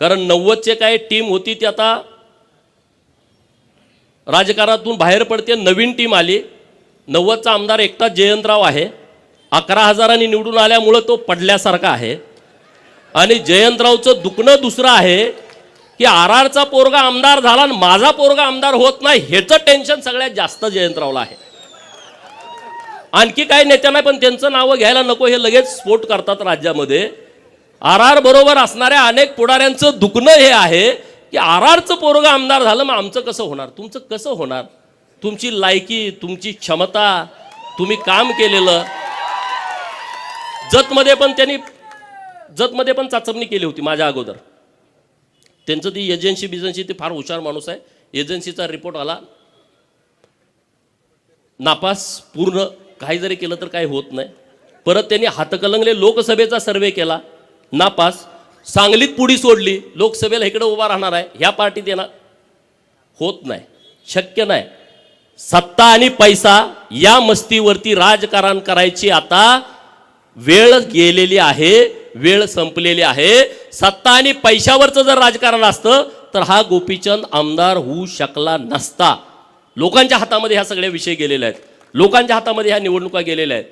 कारण नव्वदचे काय टीम होती ती आता राजकारणातून बाहेर पडते नवीन टीम आली. नव्वदचा आमदार एकटाच जयंतराव आहे. अकरा हजारांनी निवडून आल्यामुळं तो पडल्यासारखा आहे. आणि जयंतरावचं दुखणं दुसरं आहे की आर आरचा पोरगा आमदार झाला आणि माझा पोरगा आमदार होत नाही ह्याचं टेन्शन सगळ्यात जास्त जयंतरावला आहे. आणखी काही नेत्यांना पण त्यांचं नावं घ्यायला नको हे लगेच स्फोट करतात राज्यामध्ये. आर आर बरोबर असणाऱ्या अनेक पुढाऱ्यांचं दुखणं हे आहे की आर आरचं पोरग आमदार झालं मग आमचं कसं होणार? तुमचं कसं होणार? तुमची लायकी तुमची क्षमता तुम्ही काम केलेलं. जतमध्ये पण त्यांनी जतमध्ये पण चाचपणी केली होती माझ्या अगोदर. त्यांचं ती एजन्सी बिजन्सी ते फार हुशार माणूस आहे. एजन्सीचा रिपोर्ट आला. नापास पूर्ण काही जरी केलं तर काही होत नाही. परत त्यांनी हातकलंगले लोकसभेचा सर्वे केला. नापास. सांगलीत पुढी सोडली. लोकसभेला इकडे उभा राहणार आहे. ह्या पार्टीत येणार. होत नाही. शक्य नाही. सत्ता आणि पैसा या मस्तीवरती राजकारण करायची आता वेळ गेलेली आहे. वेळ संपलेली आहे. सत्ता आणि पैशावरचं जर राजकारण असतं तर हा गोपीचंद आमदार होऊ शकला नसता. लोकांच्या हातामध्ये ह्या सगळ्या विषय गेलेल्या आहेत. लोकांच्या हातामध्ये ह्या निवडणुका गेलेल्या आहेत.